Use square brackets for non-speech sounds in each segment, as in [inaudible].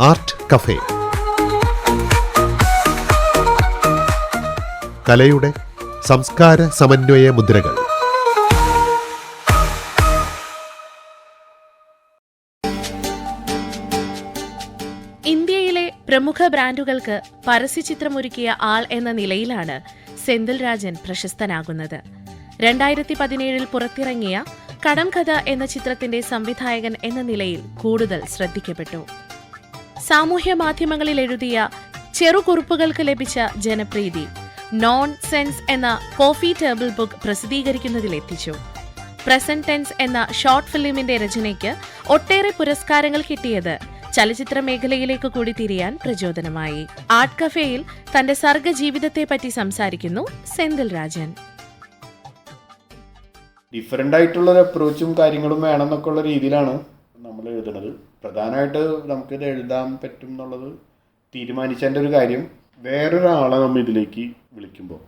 Art cafe. കലയുടെ സംസ്കാര സമന്വയ മുദ്രകൾ. ഇന്ത്യയിലെ പ്രമുഖ ബ്രാൻഡുകൾക്ക് പരസ്യചിത്രമൊരുക്കിയ ആൾ എന്ന നിലയിലാണ് സെന്തിൽ രാജൻ പ്രശസ്തനാകുന്നത്. രണ്ടായിരത്തി പതിനേഴിൽ പുറത്തിറങ്ങിയ കടം കഥ എന്ന ചിത്രത്തിന്റെ സംവിധായകൻ എന്ന നിലയിൽ കൂടുതൽ ശ്രദ്ധിക്കപ്പെട്ടു. സാമൂഹ്യ മാധ്യമങ്ങളിൽ എഴുതിയ ചെറുകുറിപ്പുകൾക്ക് ലഭിച്ച ജനപ്രീതി നോൺ സെൻസ് എന്ന കോഫി ടേബിൾ ബുക്ക് പ്രസിദ്ധീകരിക്കുന്നതിലെത്തിച്ചു പ്രസന്റ് ടെൻസ് എന്ന ഷോർട്ട് ഫിലിമിന്റെ രചനയ്ക്ക് ഒട്ടേറെ പുരസ്കാരങ്ങൾ കിട്ടിയത് ചലച്ചിത്ര മേഖലയിലേക്ക് കൂടി തിരിയാൻ പ്രചോദനമായി. ആർട്ട് കഫേയിൽ തന്റെ സർഗ ജീവിതത്തെപ്പറ്റി സംസാരിക്കുന്നു സെന്തിൽ രാജൻ. ഡിഫറെന്റ് ആയിട്ടുള്ള ഒരു അപ്രോച്ചും കാര്യങ്ങളും വേണം എന്നൊക്കെ ഉള്ള രീതിയിലാണ് നമ്മൾ എഴുതുന്നത് പ്രധാനമായിട്ട് നമുക്കിത് എഴുതാൻ പറ്റും എന്നുള്ളത് തീരുമാനിച്ചതിന്റെ ഒരു കാര്യം. വേറൊരാളെ നമ്മൾ ഇതിലേക്ക് വിളിക്കുമ്പോൾ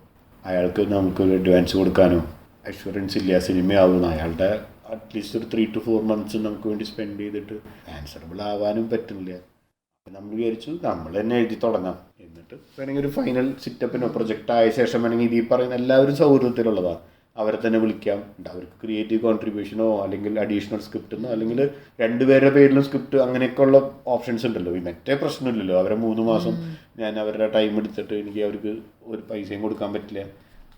അയാൾക്ക് നമുക്ക് ഒരു അഡ്വാൻസ് കൊടുക്കാനോ അഷുറൻസ് ഇല്ല സിനിമയാവുന്ന അയാളുടെ അറ്റ്ലീസ്റ്റ് ഒരു ത്രീ ടു ഫോർ മന്ത്സ് നമുക്ക് വേണ്ടി സ്പെൻഡ് ചെയ്തിട്ട് ആൻസറബിൾ ആവാനും പറ്റുന്നില്ല. അപ്പം നമ്മൾ വിചാരിച്ചു നമ്മൾ തന്നെ എഴുതി തുടങ്ങാം. എന്നിട്ട് വേണമെങ്കിൽ ഒരു ഫൈനൽ സിറ്റപ്പിനോ പ്രൊജക്റ്റ് ആയ ശേഷം വേണമെങ്കിൽ ഇതീ പറയുന്ന എല്ലാവരും സൗഹൃദത്തിലുള്ളതാണ് അവരെ തന്നെ വിളിക്കാം. അവർക്ക് ക്രിയേറ്റീവ് കോൺട്രിബ്യൂഷനോ അല്ലെങ്കിൽ അഡീഷണൽ സ്ക്രിപ്റ്റെന്നോ അല്ലെങ്കിൽ രണ്ടുപേരുടെ പേരിലും സ്ക്രിപ്റ്റ് അങ്ങനെയൊക്കെയുള്ള ഓപ്ഷൻസ് ഉണ്ടല്ലോ. ഈ മറ്റേ പ്രശ്നമില്ലല്ലോ. അവരെ മൂന്ന് മാസം ഞാൻ അവരുടെ ടൈം എടുത്തിട്ട് എനിക്ക് അവർക്ക് ഒരു പൈസയും കൊടുക്കാൻ പറ്റില്ല.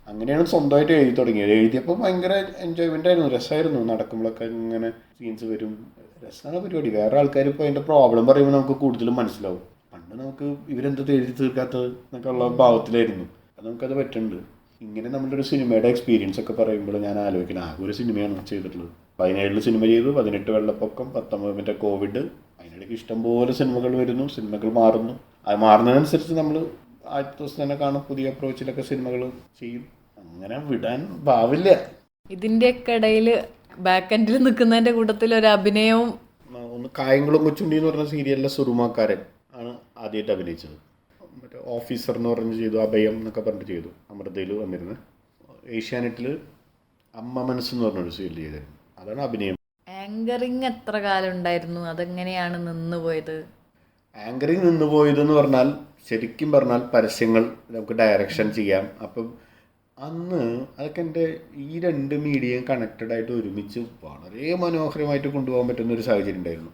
അങ്ങനെയാണ് സ്വന്തമായിട്ട് എഴുതി തുടങ്ങിയത്. എഴുതിയപ്പോൾ ഭയങ്കര എൻജോയ്മെന്റ് ആയിരുന്നു. രസമായിരുന്നു നടക്കുമ്പോഴൊക്കെ ഇങ്ങനെ സീൻസ് വരും. രസമാണ് പരിപാടി. വേറെ ആൾക്കാർ ഇപ്പോൾ അതിന്റെ പ്രോബ്ലം പറയുമ്പോൾ നമുക്ക് കൂടുതലും മനസ്സിലാവും. പണ്ട് നമുക്ക് ഇവരെന്താ എഴുതി തീർക്കാത്തത് എന്നൊക്കെ ഉള്ള ഭാവത്തിലായിരുന്നു. അത് നമുക്കത് പറ്റുന്നുണ്ട്. ഇങ്ങനെ നമ്മുടെ ഒരു സിനിമയുടെ എക്സ്പീരിയൻസ് ഒക്കെ പറയുമ്പോൾ ഞാൻ ആലോചിക്കണം ആകെ ഒരു സിനിമയാണ് ചെയ്തിട്ടുള്ളത്. പതിനേഴിൽ സിനിമ ചെയ്തു പതിനെട്ട് വെള്ളപ്പൊക്കം പത്തൊമ്പത് മറ്റേ കോവിഡ് അതിനിടയ്ക്ക് ഇഷ്ടംപോലെ സിനിമകൾ വരുന്നു സിനിമകൾ മാറുന്നു. അത് മാറുന്നതിനനുസരിച്ച് നമ്മൾ ആദ്യത്തെ ദിവസം തന്നെ കാണും പുതിയ അപ്രോച്ചിലൊക്കെ സിനിമകൾ ചെയ്യും. അങ്ങനെ വിടാൻ ഭാവില്ല ഇതിന്റെയൊക്കെ ഇടയിൽ ബാക്ക് എൻഡിൽ നിൽക്കുന്നതിന്റെ കൂട്ടത്തിൽ ഒരു അഭിനയവും ഒന്ന് കായംകുളം കൊച്ചുണ്ടി എന്ന് പറഞ്ഞ സീരിയലിലെ സുറുമാക്കാരൻ ആണ് ആദ്യമായിട്ട് അഭിനയിച്ചത്. ഓഫീസർ എന്ന് പറഞ്ഞ് ചെയ്തു അഭയം എന്നൊക്കെ പറഞ്ഞിട്ട് ചെയ്തു അമൃതയിൽ വന്നിരുന്നു. ഏഷ്യാനെറ്റിൽ അമ്മ മനസ്സെന്ന് പറഞ്ഞൊരു സീരിയൽ ചെയ്തിരുന്നു. അതാണ് അഭിനയം. ആങ്കറിങ് എത്ര കാലം ഉണ്ടായിരുന്നു? അതെങ്ങനെയാണ് നിന്നുപോയത് പോയത്? ആങ്കറിൽ നിന്ന് പോയതെന്ന് പറഞ്ഞാൽ ശരിക്കും പറഞ്ഞാൽ പരസ്യങ്ങൾ നമുക്ക് ഡയറക്ഷൻ ചെയ്യാം. അപ്പം അന്ന് അതൊക്കെ എന്റെ ഈ രണ്ട് മീഡിയയും കണക്റ്റഡ് ആയിട്ട് ഒരുമിച്ച് വളരെ മനോഹരമായിട്ട് കൊണ്ടുപോകാൻ പറ്റുന്ന ഒരു സാഹചര്യം ഉണ്ടായിരുന്നു.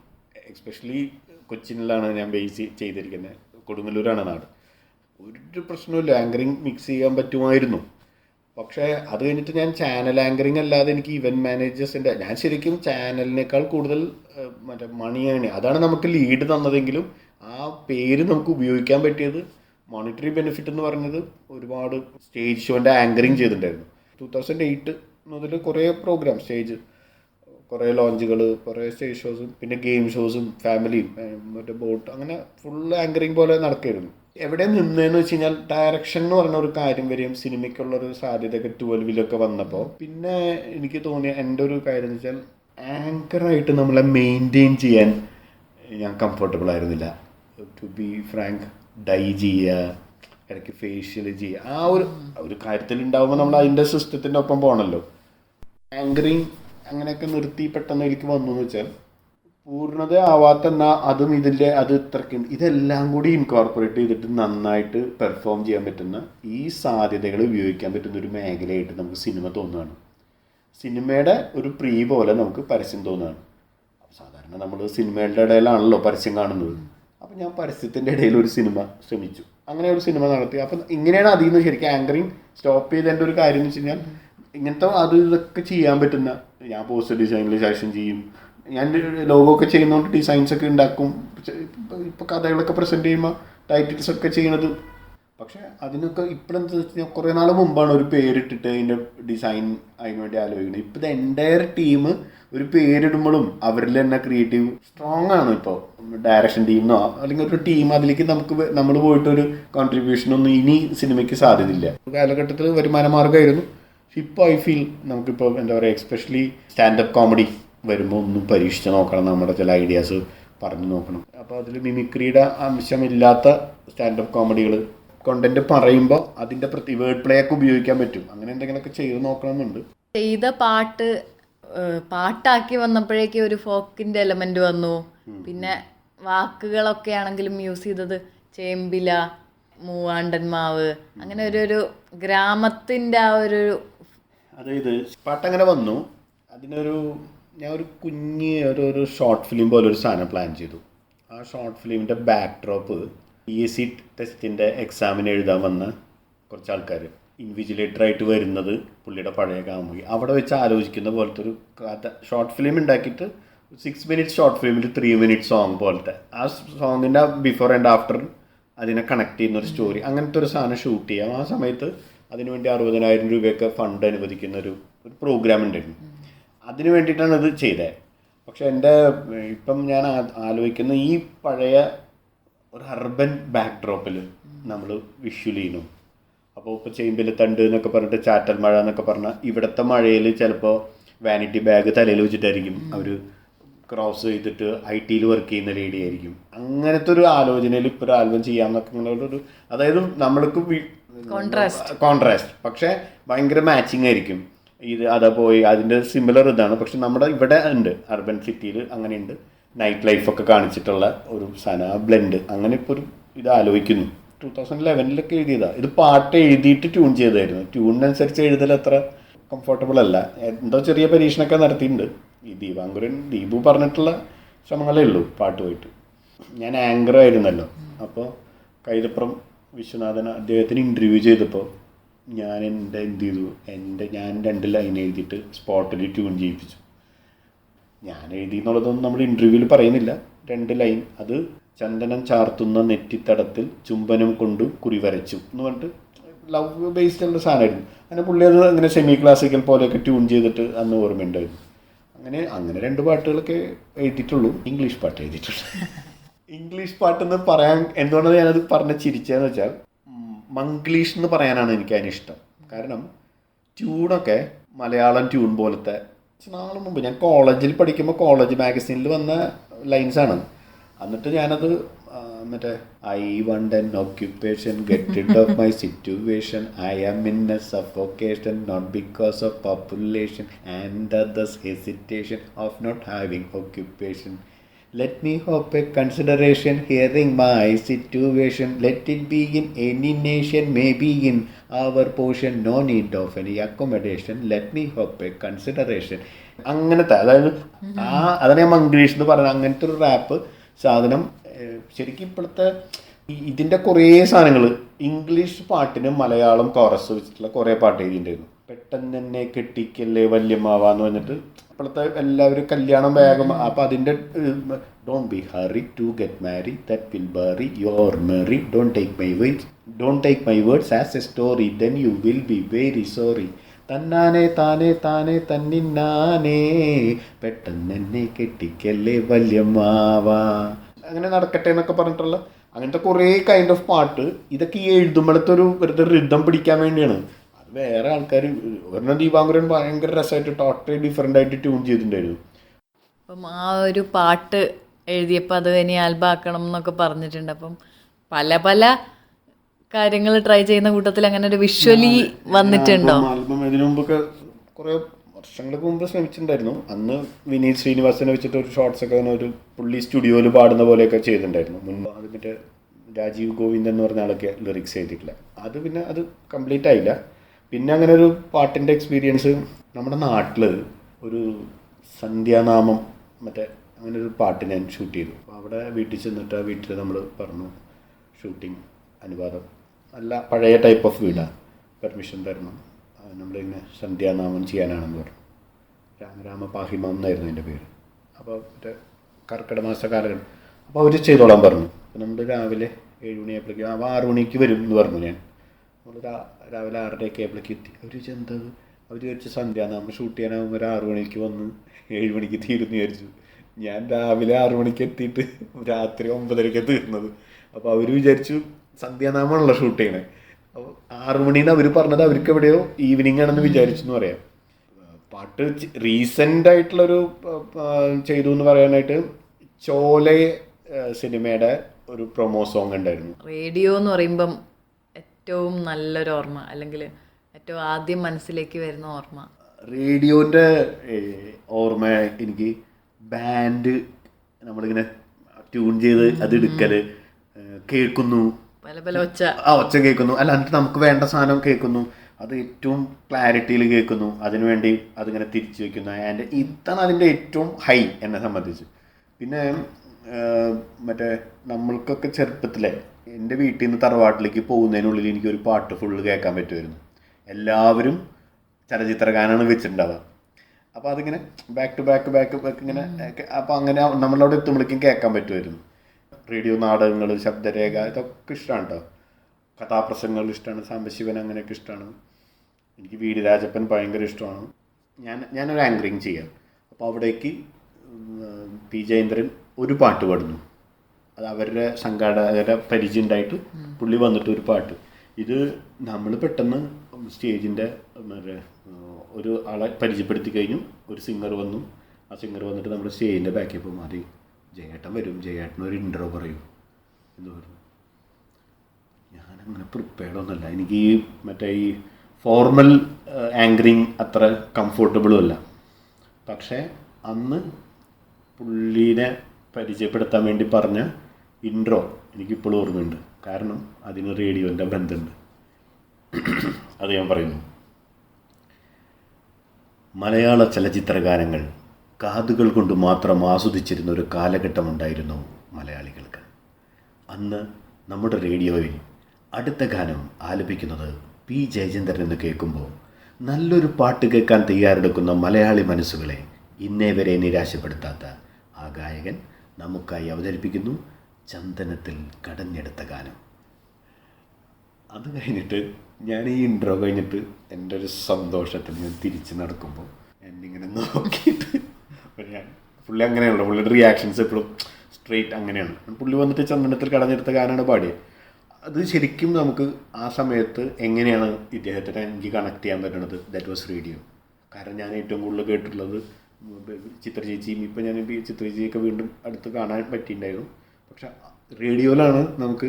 എക്സ്പെഷ്യലി കൊച്ചിനിലാണ് ഞാൻ ബേസ് ചെയ്തിരിക്കുന്നത്. കൊടുങ്ങല്ലൂരാണ് നാട്. ഒരു പ്രശ്നമില്ല ആങ്കറിങ് മിക്സ് ചെയ്യാൻ പറ്റുമായിരുന്നു. പക്ഷേ അത് കഴിഞ്ഞിട്ട് ഞാൻ ചാനൽ ആങ്കറിങ് അല്ലാതെ എനിക്ക് ഇവന്റ് മാനേജേഴ്സിന്റെ ഞാൻ ശരിക്കും ചാനലിനേക്കാൾ കൂടുതൽ മറ്റേ മണിയാണ് അതാണ് നമുക്ക് ലീഡ് തന്നതെങ്കിലും ആ പേര് നമുക്ക് ഉപയോഗിക്കാൻ പറ്റിയത് മോണിറ്ററി ബെനിഫിറ്റ് എന്ന് പറഞ്ഞത് ഒരുപാട് സ്റ്റേജ് ഷോന്റെ ആങ്കറിങ് ചെയ്തിട്ടുണ്ടായിരുന്നു. ടൂ തൗസൻഡ് എയ്റ്റ് മുതൽ കുറേ പ്രോഗ്രാം സ്റ്റേജ് കുറേ ലോഞ്ചുകൾ കുറേ സ്റ്റേജ് ഷോസും പിന്നെ ഗെയിം ഷോസും ഫാമിലിയും മറ്റേ ബോട്ട് അങ്ങനെ ഫുൾ ആങ്കറിങ് പോലെ നടക്കായിരുന്നു എവിടെ നിന്നെന്ന് വെച്ച് കഴിഞ്ഞാൽ ഡയറക്ഷൻ എന്ന് പറഞ്ഞ ഒരു കാര്യം വരെയും സിനിമയ്ക്കുള്ള ഒരു സാധ്യതയൊക്കെ ട്വൽവിലൊക്കെ വന്നപ്പോൾ പിന്നെ എനിക്ക് തോന്നിയ എന്റെ ഒരു കാര്യം എന്ന് വെച്ചാൽ ആങ്കറായിട്ട് നമ്മളെ മെയിന്റെയിൻ ചെയ്യാൻ ഞാൻ കംഫർട്ടബിൾ ആയിരുന്നില്ല. ടു ബി ഫ്രാങ്ക് ഡൈ ചെയ്യുക ഇടയ്ക്ക് ഫേഷ്യൽ ചെയ്യുക ആ ഒരു ഒരു കാര്യത്തിൽ ഉണ്ടാവുമ്പോൾ നമ്മൾ അതിന്റെ സിസ്റ്റത്തിന്റെ ഒപ്പം പോകണമല്ലോ ആങ്കറിങ് അങ്ങനെയൊക്കെ നിർത്തി പെട്ടെന്ന് എനിക്ക് വന്നു എന്ന് വെച്ചാൽ പൂർണത ആവാത്ത എന്നാ അതും ഇതിന്റെ അത് ഇത്രയ്ക്കും. ഇതെല്ലാം കൂടി ഇൻകോർപ്പറേറ്റ് ചെയ്തിട്ട് നന്നായിട്ട് പെർഫോം ചെയ്യാൻ പറ്റുന്ന ഈ സാധ്യതകൾ ഉപയോഗിക്കാൻ പറ്റുന്ന ഒരു മേഖലയായിട്ട് നമുക്ക് സിനിമ തോന്നുകയാണ്. സിനിമയുടെ ഒരു പ്രീ പോലെ നമുക്ക് പരസ്യം തോന്നുകയാണ്. സാധാരണ നമ്മൾ സിനിമകളുടെ ഇടയിലാണല്ലോ പരസ്യം കാണുന്നത്. അപ്പം ഞാൻ പരസ്യത്തിന്റെ ഇടയിൽ ഒരു സിനിമ ശ്രമിച്ചു. അങ്ങനെ ഒരു സിനിമ നടത്തി. അപ്പം ഇങ്ങനെയാണ് അതിൽ നിന്ന് ശരിക്കും ആങ്കറിങ് സ്റ്റോപ്പ് ചെയ്തതിന്റെ ഒരു കാര്യം എന്ന് വെച്ച് കഴിഞ്ഞാൽ ഇങ്ങനത്തെ അത് ഇതൊക്കെ ചെയ്യാൻ പറ്റുന്ന ഞാൻ പോസ്റ്റർ ഡിസൈനിൽ സെഷൻ ചെയ്യും. ഞാൻ ലോഗോ ഒക്കെ ചെയ്യുന്നതുകൊണ്ട് ഡിസൈൻസ് ഒക്കെ ഉണ്ടാക്കും. ഇപ്പോൾ കഥകളൊക്കെ പ്രസന്റ് ചെയ്യുമ്പോൾ ടൈറ്റിൽസ് ഒക്കെ ചെയ്യണത്. പക്ഷെ അതിനൊക്കെ ഇപ്പോഴെന്താ കുറെ കുറേ നാൾ മുമ്പാണ് ഒരു പേരിട്ടിട്ട് അതിന്റെ ഡിസൈൻ അതിന് വേണ്ടി ആലോചിക്കുന്നത്. ഇപ്പോൾ ഇത് എന്റയർ ടീം ഒരു പേരിടുമ്പോഴും അവരിൽ തന്നെ ക്രിയേറ്റീവ് സ്ട്രോങ് ആണ് ഇപ്പോൾ ഡയറക്ഷൻ ടീമിനോ അല്ലെങ്കിൽ ഒരു ടീം അതിലേക്ക് നമുക്ക് നമ്മൾ പോയിട്ട് ഒരു കോൺട്രിബ്യൂഷനൊന്നും ഇനി സിനിമയ്ക്ക് സാധ്യതയില്ല. കാലഘട്ടത്തിൽ വരുമാന മാർഗമായിരുന്നു. ഇപ്പോൾ ഐ ഫീൽ നമുക്കിപ്പോൾ എന്താ പറയുക എക്സ്പെഷ്യലി സ്റ്റാൻഡപ്പ് കോമഡി വരുമ്പോൾ ഒന്നും പരീക്ഷിച്ച് നോക്കണം നമ്മുടെ ചില ഐഡിയാസ് പറഞ്ഞു നോക്കണം. അപ്പോൾ അതിൽ മിമിക്രിയുടെ അംശമില്ലാത്ത സ്റ്റാൻഡപ്പ് കോമഡികൾ കണ്ടന്റ് പറയുമ്പോൾ അതിന്റെ പ്രതി വേർഡ് പ്ലേ ഒക്കെ ഉപയോഗിക്കാൻ പറ്റും. അങ്ങനെ എന്തെങ്കിലുമൊക്കെ ചെയ്ത് നോക്കണമെന്നുണ്ട്. ചെയ്ത പാട്ട് പാട്ടാക്കി വന്നപ്പോഴേക്ക് ഒരു ഫോക്കിന്റെ എലമെന്റ് വന്നു. പിന്നെ വാക്കുകളൊക്കെ ആണെങ്കിലും യൂസ് ചെയ്തത് ചേമ്പില മൂവാണ്ടന്മാവ് അങ്ങനെ ഒരു ഒരു ഗ്രാമത്തിന്റെ ആ ഒരു അതായത് പാട്ടങ്ങനെ വന്നു. അതിനൊരു ഞാൻ ഒരു കുഞ്ഞ് ഒരു ഒരു ഷോർട്ട് ഫിലിം പോലെ ഒരു സാധനം പ്ലാൻ ചെയ്തു. ആ ഷോർട്ട് ഫിലിമിന്റെ backdrop P S C ടെസ്റ്റിന്റെ എക്സാമിന് എഴുതാൻ വന്ന കുറച്ച് ആൾക്കാർ ഇൻവിജിലേറ്ററായിട്ട് വരുന്നത് പുള്ളിയുടെ പഴയ കാമുകി. അവിടെ വെച്ച് ആലോചിക്കുന്ന പോലത്തെ ഒരു കഥ. ഷോർട്ട് ഫിലിം ഉണ്ടാക്കിയിട്ട് സിക്സ് മിനിറ്റ്സ് ഷോർട്ട് ഫിലിമിൽ ത്രീ മിനിറ്റ് സോങ് പോലത്തെ. ആ സോങ്ങിന്റെ ബിഫോർ ആൻഡ് ആഫ്റ്റർ അതിനെ കണക്ട് ചെയ്യുന്ന ഒരു സ്റ്റോറി അങ്ങനത്തെ ഒരു സാധനം ഷൂട്ട് ചെയ്യാം. ആ സമയത്ത് അതിനുവേണ്ടി അറുപതിനായിരം രൂപയൊക്കെ ഫണ്ട് അനുവദിക്കുന്ന ഒരു ഒരു പ്രോഗ്രാം ഉണ്ടായിരുന്നു. അതിന് വേണ്ടിയിട്ടാണ് ഇത് ചെയ്തത് പക്ഷെ എന്റെ ഇപ്പം ഞാൻ ആലോചിക്കുന്ന ഈ പഴയ ഒരു അർബൻ ബാക്ക്ഡ്രോപ്പിൽ നമ്മൾ വിഷ്വൽ ചെയ്യുന്നു അപ്പോൾ ഇപ്പോൾ ചേമ്പിൽ തണ്ട് എന്നൊക്കെ പറഞ്ഞിട്ട് ചാറ്റൽ മഴ എന്നൊക്കെ പറഞ്ഞാൽ ഇവിടുത്തെ മഴയിൽ ചിലപ്പോൾ വാനിറ്റി ബാഗ് തലയിൽ വെച്ചിട്ടായിരിക്കും. അവർ ക്രോസ് ചെയ്തിട്ട് ഐ ടിയിൽ വർക്ക് ചെയ്യുന്ന ലേഡി ആയിരിക്കും. അങ്ങനത്തെ ഒരു ആലോചനയിൽ ഇപ്പോൾ ഒരു ആൽബം ചെയ്യാമെന്നൊക്കെ ഇങ്ങനെ ഒരു അതായത് നമ്മൾക്ക് കോൺട്രാസ്റ്റ് കോൺട്രാസ്റ്റ് പക്ഷേ ഭയങ്കര മാച്ചിങ് ആയിരിക്കും. ഇത് അതാ പോയി അതിന്റെ സിമിലർ ഇതാണ്. പക്ഷെ നമ്മുടെ ഇവിടെ ഉണ്ട് അർബൻ സിറ്റിയിൽ അങ്ങനെയുണ്ട്. നൈറ്റ് ലൈഫൊക്കെ കാണിച്ചിട്ടുള്ള ഒരു സാധനം ആ ബ്ലെൻഡ് അങ്ങനെ ഇപ്പോൾ ഒരു ഇത് ആലോചിക്കുന്നു. ടൂ തൗസൻഡ് ലെവനിലൊക്കെ എഴുതിയതാണ് ഇത് പാട്ട് എഴുതിയിട്ട് ട്യൂൺ ചെയ്തായിരുന്നു ട്യൂണിനനുസരിച്ച് എഴുതൽ അത്ര കംഫർട്ടബിൾ അല്ല. എന്തോ ചെറിയ പരീക്ഷണമൊക്കെ നടത്തിയിട്ടുണ്ട്. ഈ ദീപാങ്കുരൻ ദീപു പറഞ്ഞിട്ടുള്ള ശ്രമങ്ങളേ ഉള്ളൂ പാട്ട് പോയിട്ട്. ഞാൻ ആങ്കർ ആയിരുന്നല്ലോ. അപ്പോൾ കൈതപ്പുറം വിശ്വനാഥൻ അദ്ദേഹത്തിന് ഇന്റർവ്യൂ ചെയ്തപ്പോൾ ഞാൻ എന്റെ എന്ത് ചെയ്തു എന്റെ ഞാൻ രണ്ട് ലൈൻ എഴുതിയിട്ട് സ്പോട്ടിൽ ട്യൂൺ ചെയ്യിപ്പിച്ചു. ഞാൻ എഴുതി എന്നുള്ളതൊന്നും നമ്മൾ ഇന്റർവ്യൂവിൽ പറയുന്നില്ല. രണ്ട് ലൈൻ അത് ചന്ദനം ചാർത്തുന്ന നെറ്റിത്തടത്തിൽ ചുംബനം കൊണ്ട് കുറി വരച്ചു എന്ന് പറഞ്ഞിട്ട് ലവ് ബേസ്ഡ് ഉള്ള സാധനമായിരുന്നു. അങ്ങനെ പുള്ളി അത് അങ്ങനെ സെമി ക്ലാസിക്കൽ പോലെയൊക്കെ ട്യൂൺ ചെയ്തിട്ട് അന്ന് ഓർമ്മയുണ്ടായിരുന്നു. അങ്ങനെ അങ്ങനെ രണ്ട് പാട്ടുകളൊക്കെ എഴുതിയിട്ടുള്ളൂ. ഇംഗ്ലീഷ് പാട്ട് എഴുതിയിട്ടുള്ളൂ. [laughs] ഇംഗ്ലീഷ് പാട്ടെന്ന് പറയാൻ എന്തുകൊണ്ടാണ് ഞാനത് പറഞ്ഞ് ചിരിച്ചതെന്ന് വെച്ചാൽ മംഗ്ലീഷ് എന്ന് പറയാനാണ് എനിക്ക് അതിനിഷ്ടം കാരണം ട്യൂണൊക്കെ മലയാളം ട്യൂൺ പോലത്തെ നാളെ മുമ്പ് ഞാൻ കോളേജിൽ പഠിക്കുമ്പോൾ കോളേജ് മാഗസീനിൽ വന്ന ലൈൻസാണ് എന്നിട്ട് ഞാനത് മറ്റേ I want an occupation get rid of my situation I am in a suffocation not because of population and others hesitation of not having occupation Let hope a consideration hearing my situation let it be in any nation may be in our portion no need of any accommodation let me hope a consideration അങ്ങനത്തെ അതായത് ആ അതാണ് ഞാൻ മംഗ്ലീഷ് എന്ന് പറഞ്ഞ അങ്ങനത്തെ ഒരു rap സാധനം ശരിക്കും ഇപ്പോഴത്തെ ഇതിന്റെ കുറേ സാധനങ്ങൾ ഇംഗ്ലീഷ് പാട്ടിന് മലയാളം കോറസ് വെച്ചിട്ടുള്ള കുറേ പാട്ട് എഴുതിയിട്ടുണ്ടായിരുന്നു. പെട്ടെന്ന് തന്നെ കെട്ടിക്കല്ലേ വല്യമാവാന്ന് പറഞ്ഞിട്ട് ഇപ്പോഴത്തെ എല്ലാവരും കല്യാണം വേഗം അപ്പം അതിന്റെ don't be hurry to get marry that will bury your merry don't take my words don't take my words as a story then you will be very sorry തന്നാനെ താനെ താനെ തന്നിന്നാനേ പെട്ടെന്ന് എന്നെ കെട്ടിക്കല്ലേ വല്യമാവാ അങ്ങനെ നടക്കട്ടെ എന്നൊക്കെ പറഞ്ഞിട്ടുള്ള അങ്ങനത്തെ കുറേ കൈൻഡ് ഓഫ് പാട്ട്. ഇതൊക്കെ ഈ എഴുതുമ്പോഴത്തെ ഒരു വെറുതെ റിതം പിടിക്കാൻ വേണ്ടിയാണ്. വേറെ ആൾക്കാർ ഒരെണ്ണം ദീപാങ്കുരൻ ഭയങ്കര രസമായിട്ട് ടോട്ടലി ഡിഫറെന്റ് ആയിട്ട് ട്യൂൺ ചെയ്തിട്ടുണ്ടായിരുന്നു. അപ്പം ആ ഒരു പാട്ട് എഴുതിയപ്പോൾ അത് ഇനി ആൽബം ആക്കണം എന്നൊക്കെ പറഞ്ഞിട്ടുണ്ട്. അപ്പം പല പല കാര്യങ്ങൾ ട്രൈ ചെയ്യുന്ന കൂട്ടത്തിൽ അങ്ങനെ ഒരു വിഷ്വലി വന്നിട്ടുണ്ടോ? ആൽബം ഇതിനു മുമ്പൊക്കെ കുറേ വർഷങ്ങൾക്ക് മുമ്പ് ശ്രമിച്ചിട്ടുണ്ടായിരുന്നു. അന്ന് വിനീത് ശ്രീനിവാസനെ വെച്ചിട്ട് ഒരു ഷോർട്സ് ഒക്കെ ഒരു പുള്ളി സ്റ്റുഡിയോയിൽ പാടുന്ന പോലെയൊക്കെ ചെയ്തിട്ടുണ്ടായിരുന്നു. മുൻപ് അത് മറ്റേ രാജീവ് ഗോവിന്ദ് എന്ന് പറഞ്ഞ ആളൊക്കെ ലിറിക്സ് എഴുതിയിട്ടില്ല അത് പിന്നെ അത് കംപ്ലീറ്റ് ആയില്ല. പിന്നെ അങ്ങനെ ഒരു പാട്ടിന്റെ എക്സ്പീരിയൻസ് നമ്മുടെ നാട്ടിൽ ഒരു സന്ധ്യാനാമം മറ്റേ അങ്ങനെ ഒരു പാട്ട് ഞാൻ ഷൂട്ട് ചെയ്തു. അപ്പോൾ അവിടെ വീട്ടിൽ ചെന്നിട്ട് ആ വീട്ടിൽ നമ്മൾ പറഞ്ഞു ഷൂട്ടിംഗ് അനുവാദം. നല്ല പഴയ ടൈപ്പ് ഓഫ് വീടാണ് പെർമിഷൻ തരണം. നമ്മളിങ്ങനെ സന്ധ്യാനാമം ചെയ്യാനാണെന്ന് പറഞ്ഞു. രാമരാമ പാഹിമ എന്നായിരുന്നു എന്റെ പേര്. അപ്പോൾ മറ്റേ കർക്കിട മാസ കാലഘട്ടം. അപ്പോൾ അവർ ചെയ്തോളാൻ പറഞ്ഞു. അപ്പോൾ നമ്മൾ രാവിലെ ഏഴ് മണിയായപ്പോഴേക്കും അപ്പോൾ ആറ് മണിക്ക് വരും എന്ന് പറഞ്ഞു ഞാൻ. നമ്മൾ രാവിലെ ആറരയൊക്കെ ആയപ്പോഴേക്ക് എത്തി. അവർ ചെന്തത് അവർ ചോദിച്ചു സന്ധ്യ നമ്മൾ ഷൂട്ട് ചെയ്യാനാകുമ്പോൾ ഒരു ആറു മണിക്ക് വന്ന് ഏഴ് മണിക്ക് തീരുന്നു വിചാരിച്ചു. ഞാൻ രാവിലെ ആറു മണിക്ക് എത്തിയിട്ട് രാത്രി ഒമ്പതരയ്ക്ക് തീർന്നത്. അപ്പോൾ അവർ വിചാരിച്ചു സന്ധ്യാനാമാണല്ലോ ഷൂട്ട് ചെയ്യണേ? അപ്പോൾ ആറു മണിന്ന് അവർ പറഞ്ഞത് അവർക്ക് എവിടെയോ ഈവനിങ് ആണെന്ന് വിചാരിച്ചു എന്ന് പറയാം. പാട്ട് റീസെന്റ് ആയിട്ടുള്ളൊരു ചെയ്തു എന്ന് പറയാനായിട്ട് ചോലെ സിനിമയുടെ ഒരു പ്രൊമോ സോങ് ഉണ്ടായിരുന്നു. റേഡിയോ എന്ന് പറയുമ്പം ഏറ്റവും നല്ലൊരു ഓർമ്മ അല്ലെങ്കിൽ ഏറ്റവും ആദ്യം മനസ്സിലേക്ക് വരുന്ന ഓർമ്മ. റേഡിയോന്റെ ഓർമ്മ എനിക്ക് ബാൻഡ് നമ്മളിങ്ങനെ ട്യൂൺ ചെയ്ത് അത് കേൾക്കുന്നു. പല പല ഒച്ച. ആ ഒച്ച കേൾക്കുന്നു. അല്ല എന്നിട്ട് നമുക്ക് വേണ്ട സാധനം കേൾക്കുന്നു. അത് ഏറ്റവും ക്ലാരിറ്റിയിൽ കേൾക്കുന്നു. അതിനുവേണ്ടി അതിങ്ങനെ തിരിച്ചു വെക്കുന്നു. ആൻഡ് ഇതാണ് അതിന്റെ ഏറ്റവും ഹൈ എന്നെ സംബന്ധിച്ച്. പിന്നെ മറ്റേ നമ്മൾക്കൊക്കെ ചെറുപ്പത്തിലെ എന്റെ വീട്ടിൽ നിന്ന് തറവാട്ടിലേക്ക് പോകുന്നതിനുള്ളിൽ എനിക്ക് ഒരു പാട്ട് ഫുള്ള് കേൾക്കാൻ പറ്റുമായിരുന്നു. എല്ലാവരും ചലച്ചിത്ര ഗാനമാണ് വെച്ചിട്ടുണ്ടാവുക. അപ്പോൾ അതിങ്ങനെ back to back back back ഇങ്ങനെ അപ്പോൾ അങ്ങനെ നമ്മളവിടെ എത്തുമ്പോഴേക്കും കേൾക്കാൻ പറ്റുമായിരുന്നു. റേഡിയോ നാടകങ്ങൾ ശബ്ദരേഖ ഇതൊക്കെ ഇഷ്ടമാണ് കേട്ടോ കഥാപ്രസംഗങ്ങൾ ഇഷ്ടമാണ് സാംബശിവൻ അങ്ങനെയൊക്കെ ഇഷ്ടമാണ് എനിക്ക് വി ഡി രാജപ്പൻ ഭയങ്കര ഇഷ്ടമാണ്. ഞാൻ ഞാനൊരു ആങ്കറിങ് ചെയ്യാം. അപ്പോൾ അവിടേക്ക് പി ജയേന്ദ്രൻ ഒരു പാട്ട് പാടുന്നു. അത് അവരുടെ സംഘാടകരുടെ പരിചയം ഉണ്ടായിട്ട് പുള്ളി വന്നിട്ട് ഒരു പാട്ട്. ഇത് നമ്മൾ പെട്ടെന്ന് സ്റ്റേജിന്റെ ഒരു ആളെ പരിചയപ്പെടുത്തി കഴിഞ്ഞു. ഒരു സിംഗർ വന്നു. ആ സിംഗർ വന്നിട്ട് നമ്മൾ സ്റ്റേജിന്റെ ബാക്കിൽ പോകും. മതി ജയേട്ടൻ വരും. ജയേട്ടൻ ഒരു ഇൻട്രോ പറയും. എന്ന് പറഞ്ഞു. ഞാനങ്ങനെ പ്രിപ്പയർഡ് ഒന്നുമല്ല. എനിക്ക് ഈ മറ്റേ ഈ ഫോർമൽ ആങ്കറിങ് അത്ര കംഫോർട്ടബിളും അല്ല. പക്ഷേ അന്ന് പുള്ളീനെ പരിചയപ്പെടുത്താൻ വേണ്ടി പറഞ്ഞ ഇൻട്രോ എനിക്കിപ്പോഴും ഓർമ്മയുണ്ട്. കാരണം അതിന് റേഡിയോന്റെ ബന്ധമുണ്ട്. അത് ഞാൻ പറയുന്നു. മലയാള ചലച്ചിത്ര ഗാനങ്ങൾ കാതുകൾ കൊണ്ട് മാത്രം ആസ്വദിച്ചിരുന്ന ഒരു കാലഘട്ടമുണ്ടായിരുന്നു മലയാളികൾക്ക്. അന്ന് നമ്മുടെ റേഡിയോയിൽ അടുത്ത ഗാനം ആലപിക്കുന്നത് പി ജയചന്ദ്രൻ എന്ന് കേൾക്കുമ്പോൾ നല്ലൊരു പാട്ട് കേൾക്കാൻ തയ്യാറെടുക്കുന്ന മലയാളി മനസ്സുകളെ ഇന്നേ വരെ നിരാശപ്പെടുത്താത്ത ആ ഗായകൻ നമുക്കായി അവതരിപ്പിക്കുന്നു. ചന്ദനത്തിൽ കടഞ്ഞെടുത്ത ഗാനം. അത് കഴിഞ്ഞിട്ട് ഞാൻ ഈ ഇൻട്രോ കഴിഞ്ഞിട്ട് എന്റെ ഒരു സന്തോഷത്തിൽ ഞാൻ തിരിച്ച് നടക്കുമ്പോൾ എന്നിങ്ങനെ നോക്കിയിട്ട് ഞാൻ പുള്ളി അങ്ങനെയുള്ള പുള്ളിയുടെ റിയാക്ഷൻസ് എപ്പോഴും സ്ട്രെയിറ്റ് അങ്ങനെയാണ്. പുള്ളി വന്നിട്ട് ചന്ദനത്തിൽ കടഞ്ഞെടുത്ത ഗാനമാണ് പാടിയത് അത് ശരിക്കും നമുക്ക് ആ സമയത്ത് എങ്ങനെയാണ് ഇദ്ദേഹത്തിനെ എനിക്ക് കണക്ട് ചെയ്യാൻ പറ്റുന്നത് ദാറ്റ് വാസ് റേഡിയോ കാരണം ഞാൻ ഏറ്റവും കൂടുതൽ കേട്ടിട്ടുള്ളത് ചിത്ര ചേച്ചിയും ഇപ്പം ഞാൻ ഈ ചിത്ര ചേച്ചിയൊക്കെ വീണ്ടും അടുത്ത് കാണാൻ പറ്റിയിട്ടുണ്ടായിരുന്നു. പക്ഷെ റേഡിയോയിലാണ് നമുക്ക്.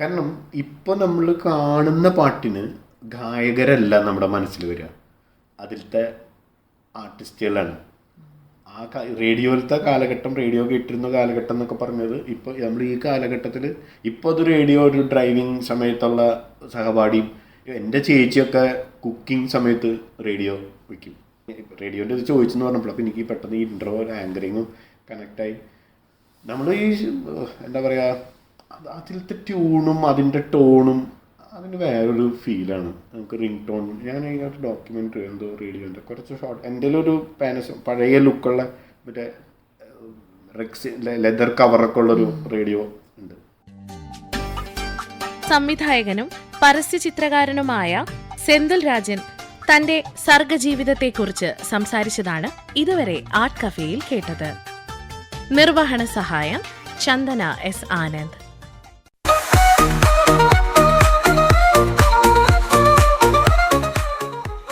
കാരണം ഇപ്പോൾ നമ്മൾ കാണുന്ന പാട്ടിന് ഗായകരല്ല നമ്മുടെ മനസ്സിൽ വരിക. അതിലത്തെ ആർട്ടിസ്റ്റുകളാണ്. ആ റേഡിയോയിലത്തെ കാലഘട്ടം റേഡിയോ കേട്ടിരുന്ന കാലഘട്ടം എന്നൊക്കെ പറഞ്ഞത് ഇപ്പോൾ നമ്മൾ ഈ കാലഘട്ടത്തിൽ ഇപ്പോൾ അത് റേഡിയോ ഒരു ഡ്രൈവിംഗ് സമയത്തുള്ള സഹപാഠിയും എന്റെ ചേച്ചിയൊക്കെ കുക്കിംഗ് സമയത്ത് റേഡിയോ വയ്ക്കും റേഡിയോന്റെ ഇത് ചോദിച്ചെന്ന് പറഞ്ഞപ്പോൾ അപ്പോൾ എനിക്ക് പെട്ടെന്ന് ഈ ഇൻട്രോ ആങ്കറിങ്ങും കണക്റ്റായി നമ്മൾ ഈ എന്താ പറയുക അത് അതിലത്തെ ട്യൂണും അതിന്റെ ടോണും അതിന് വേറൊരു ഫീലാണ് നമുക്ക് റിംഗ് ടോൺ ഞാൻ അതിനകത്ത് ഡോക്യുമെന്ററി എന്തോ റേഡിയോന്റെ കുറച്ച് ഷോർട്ട് എന്റെ ഒരു പാനസ് പഴയ ലുക്കുള്ള മറ്റേ റെക്സ് ലെതർ കവറൊക്കെ ഉള്ളൊരു റേഡിയോ ഉണ്ട്. സംവിധായകനും പരസ്യ ചിത്രകാരനുമായ സെന്തിൽ രാജൻ തന്റെ സർഗജീവിതത്തെക്കുറിച്ച് സംസാരിച്ചതാണ് ഇതുവരെ ആർട്ട് കഫേയിൽ കേട്ടത്. നിർവഹണ സഹായം Chandana S Anand.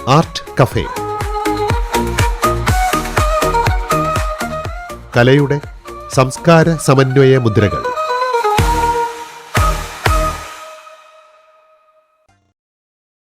Art cafe. കലയുടെ സംസ്കാര സമന്വയ മുദ്രകൾ.